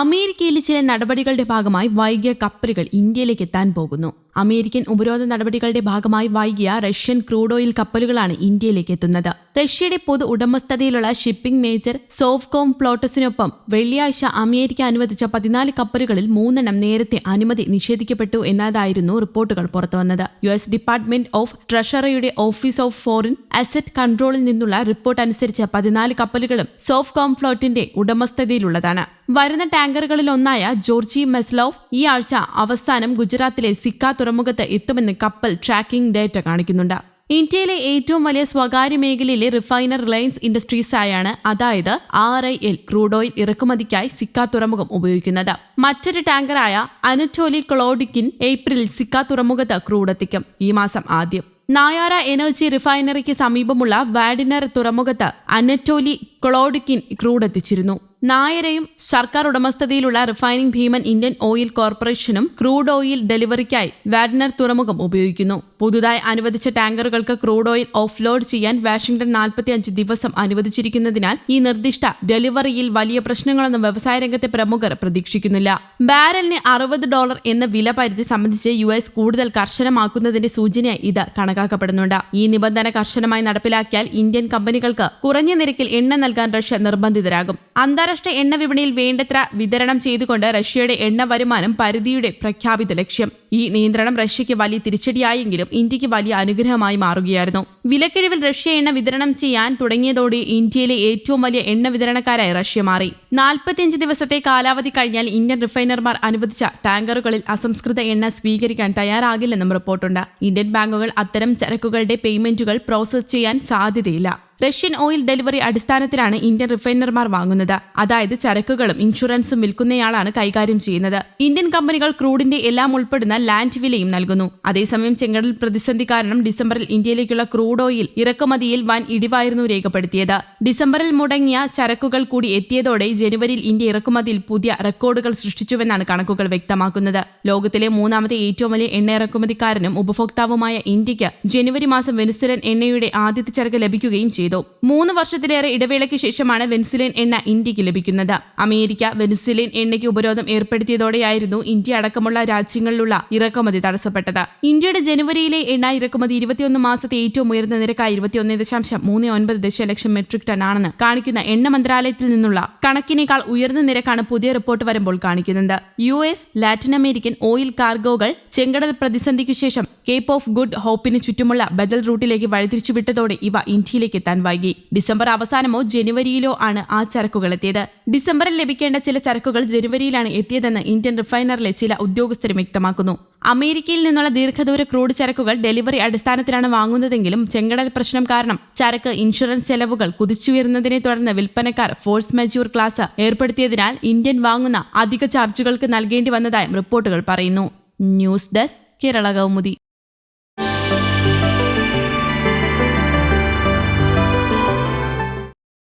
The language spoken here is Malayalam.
അമേരിക്കയിലെ ചില നടപടികളുടെ ഭാഗമായി വൈകിയ കപ്പലുകൾ ഇന്ത്യയിലേക്ക് എത്താൻ പോകുന്നു. അമേരിക്കൻ ഉപരോധ നടപടികളുടെ ഭാഗമായി വൈകിയ റഷ്യൻ ക്രൂഡ് ഓയിൽ കപ്പലുകളാണ് ഇന്ത്യയിലേക്ക് എത്തുന്നത്. റഷ്യയുടെ പൊതു ഉടമസ്ഥതയിലുള്ള ഷിപ്പിംഗ് മേജർ സോഫ്കോം പ്ലോട്ടസിനൊപ്പം വെള്ളിയാഴ്ച അമേരിക്ക അനുവദിച്ച പതിനാല് കപ്പലുകളിൽ മൂന്നെണ്ണം നേരത്തെ അനുമതി നിഷേധിക്കപ്പെട്ടു എന്നതായിരുന്നു റിപ്പോർട്ടുകൾ പുറത്തുവന്നത്. യു എസ് ഡിപ്പാർട്ട്മെന്റ് ഓഫ് ട്രഷറിയുടെ ഓഫീസ് ഓഫ് ഫോറിൻ അസറ്റ് കൺട്രോളിൽ നിന്നുള്ള റിപ്പോർട്ട് അനുസരിച്ച് പതിനാല് കപ്പലുകളും സോഫ്കോം ഫ്ലോട്ടിന്റെ ഉടമസ്ഥതയിലുള്ളതാണ്. വരുന്ന ടാങ്കറുകളിൽ ഒന്നായ ജോർജി മെസ്ലോഫ് ഈ ആഴ്ച അവസാനം ഗുജറാത്തിലെ സിക്ക തുറമുഖത്ത് എത്തുമെന്ന് കപ്പൽ ട്രാക്കിംഗ് ഡേറ്റ കാണിക്കുന്നുണ്ട്. ഇന്ത്യയിലെ ഏറ്റവും വലിയ സ്വകാര്യ മേഖലയിലെ റിഫൈനർ റിലയൻസ് ഇൻഡസ്ട്രീസായാണ് അതായത് R I L crude oil ഇറക്കുമതിക്കായി സിക്ക തുറമുഖം ഉപയോഗിക്കുന്നത്. മറ്റൊരു ടാങ്കറായ അനറ്റോലി ക്ലോഡിക്കിൻ ഏപ്രിലിൽ സിക്ക തുറമുഖത്ത് ക്രൂഡ് എത്തിക്കും ഈ മാസം ആദ്യം. നായാര എനർജി റിഫൈനറിക്ക് സമീപമുള്ള വാഡിനർ തുറമുഖത്ത് അനറ്റോലി ക്ലോഡിക്കിൻ ക്രൂഡ് എത്തിച്ചിരുന്നു നായരയും സർക്കാർ ഉടമസ്ഥതയിലുള്ള റിഫൈനിംഗ് ഭീമൻ ഇന്ത്യൻ ഓയിൽ കോർപ്പറേഷനും ക്രൂഡ് ഓയിൽ ഡെലിവറിക്കായി വാഡ്നർ തുറമുഖം ഉപയോഗിക്കുന്നു. പുതുതായി അനുവദിച്ച ടാങ്കറുകൾക്ക് ക്രൂഡ് ഓയിൽ ഓഫ്ലോഡ് ചെയ്യാൻ വാഷിംഗ്ടൺ നാൽപ്പത്തിയഞ്ച് ദിവസം അനുവദിച്ചിരിക്കുന്നതിനാൽ ഈ നിർദ്ദിഷ്ട ഡെലിവറിയിൽ വലിയ പ്രശ്നങ്ങളൊന്നും വ്യവസായ രംഗത്തെ പ്രമുഖർ പ്രതീക്ഷിക്കുന്നില്ല. ബാരലിന് അറുപത് ഡോളർ എന്ന വില പരിധി സംബന്ധിച്ച് യു എസ് കൂടുതൽ കർശനമാക്കുന്നതിന്റെ സൂചനയായി ഇത് കണക്കാക്കപ്പെടുന്നുണ്ട്. ഈ നിബന്ധന കർശനമായി നടപ്പിലാക്കിയാൽ ഇന്ത്യൻ കമ്പനികൾക്ക് കുറഞ്ഞ നിരക്കിൽ എണ്ണ നൽകാൻ റഷ്യ നിർബന്ധിതരാകും. അന്താരാഷ്ട്ര എണ്ണ വിപണിയിൽ വേണ്ടത്ര വിതരണം ചെയ്തുകൊണ്ട് റഷ്യയുടെ എണ്ണ വരുമാനം പരിധിയുടെ പ്രഖ്യാപിത ലക്ഷ്യം. ഈ നിയന്ത്രണം റഷ്യയ്ക്ക് വലിയ തിരിച്ചടിയായെങ്കിലും ഇന്ത്യയ്ക്ക് വലിയ അനുഗ്രഹമായി മാറുകയായിരുന്നു. വിലക്കിഴിവിൽ റഷ്യ എണ്ണ വിതരണം ചെയ്യാൻ തുടങ്ങിയതോടെ ഇന്ത്യയിലെ ഏറ്റവും വലിയ എണ്ണ വിതരണക്കാരായി റഷ്യ മാറി. നാൽപ്പത്തിയഞ്ച് ദിവസത്തെ കാലാവധി കഴിഞ്ഞാൽ ഇന്ത്യൻ റിഫൈനർമാർ അനുവദിച്ച ടാങ്കറുകളിൽ അസംസ്കൃത എണ്ണ സ്വീകരിക്കാൻ തയ്യാറാകില്ലെന്നും റിപ്പോർട്ടുണ്ട്. ഇന്ത്യൻ ബാങ്കുകൾ അത്തരം ചരക്കുകളുടെ പേയ്മെന്റുകൾ പ്രോസസ് ചെയ്യാൻ സാധ്യതയില്ല. റഷ്യൻ ഓയിൽ ഡെലിവറി അടിസ്ഥാനത്തിലാണ് ഇന്ത്യൻ റിഫൈനർമാർ വാങ്ങുന്നത്. അതായത് ചരക്കുകളും ഇൻഷുറൻസും വിൽക്കുന്നയാളാണ് കൈകാര്യം ചെയ്യുന്നത്. ഇന്ത്യൻ കമ്പനികൾ ക്രൂഡിന്റെ എല്ലാം ഉൾപ്പെടുന്ന ലാൻഡ് വിലയും നൽകുന്നു. അതേസമയം ചെങ്കടൽ പ്രതിസന്ധി കാരണം ഡിസംബറിൽ ഇന്ത്യയിലേക്കുള്ള ക്രൂഡ് ഓയിൽ ഇറക്കുമതിയിൽ വൻ ഇടിവായിരുന്നു രേഖപ്പെടുത്തിയത്. ഡിസംബറിൽ മുടങ്ങിയ ചരക്കുകൾ കൂടി എത്തിയതോടെ ജനുവരിയിൽ ഇന്ത്യ ഇറക്കുമതിയിൽ പുതിയ റെക്കോർഡുകൾ സൃഷ്ടിച്ചുവെന്നാണ് കണക്കുകൾ വ്യക്തമാക്കുന്നത്. ലോകത്തിലെ മൂന്നാമത്തെ ഏറ്റവും വലിയ എണ്ണ ഇറക്കുമതിക്കാരനും ഉപഭോക്താവുമായ ഇന്ത്യയ്ക്ക് ജനുവരി മാസം വെനുസുലൻ എണ്ണയുടെ ആദ്യത്തെ ചരക്ക് ലഭിക്കുകയും ചെയ്തു. മൂന്ന് വർഷത്തിലേറെ ഇടവേളയ്ക്ക് ശേഷമാണ് വെനുസുലേൻ എണ്ണ ഇന്ത്യയ്ക്ക് ലഭിക്കുന്നത്. അമേരിക്ക വെനുസുലേൻ എണ്ണയ്ക്ക് ഉപരോധം ഏർപ്പെടുത്തിയതോടെയായിരുന്നു ഇന്ത്യ അടക്കമുള്ള രാജ്യങ്ങളിലുള്ള ഇറക്കുമതി തടസ്സപ്പെട്ടത്. ഇന്ത്യയുടെ ജനുവരിയിലെ എണ്ണ ഇറക്കുമതി ഇരുപത്തിയൊന്ന് മാസത്തെ ഏറ്റവും ഉയർന്ന നിരക്കായി ഇരുപത്തിയൊന്ന് ദശാംശം മൂന്ന് ഒൻപത് ദശലക്ഷം മെട്രിക് ടൺ ആണെന്ന് കാണിക്കുന്ന എണ്ണ മന്ത്രാലയത്തിൽ നിന്നുള്ള കണക്കിനേക്കാൾ ഉയർന്ന നിരക്കാണ് പുതിയ റിപ്പോർട്ട് വരുമ്പോൾ കാണിക്കുന്നത്. U S Latin American oil കാർഗോകൾ ചെങ്കടൽ പ്രതിസന്ധിക്കു ശേഷം കേപ്പ് ഓഫ് ഗുഡ് ഹോപ്പിന് ചുറ്റുമുള്ള ബദൽ റൂട്ടിലേക്ക് വഴിതിരിച്ചുവിട്ടതോടെ ഇവ ഇന്ത്യയിലേക്ക് എത്താൻ വൈകി. ഡിസംബർ അവസാനമോ ജനുവരിയിലോ ആണ് ആ ചരക്കുകൾ എത്തിയത് ഡിസംബറിൽ ലഭിക്കേണ്ട ചില ചരക്കുകൾ ജനുവരിയിലാണ് എത്തിയതെന്ന് ഇന്ത്യൻ റിഫൈനറിലെ ചില ഉദ്യോഗസ്ഥരും വ്യക്തമാക്കുന്നു. അമേരിക്കയിൽ നിന്നുള്ള ദീർഘദൂര ക്രൂഡ് ചരക്കുകൾ ഡെലിവറി അടിസ്ഥാനത്തിലാണ് വാങ്ങുന്നതെങ്കിലും ചെങ്കടൽ പ്രശ്നം കാരണം ചരക്ക് ഇൻഷുറൻസ് ചെലവുകൾ കുതിച്ചുയരുന്നതിനെ തുടർന്ന് വിൽപ്പനക്കാർ ഫോഴ്സ് മെജ്യൂർ ക്ലാസ് ഏർപ്പെടുത്തിയതിനാൽ ഇന്ത്യൻ വാങ്ങുന്ന അധിക ചാർജുകൾക്ക് നൽകേണ്ടി വന്നതായും റിപ്പോർട്ടുകൾ പറയുന്നു. News desk Kerala Kaumudi.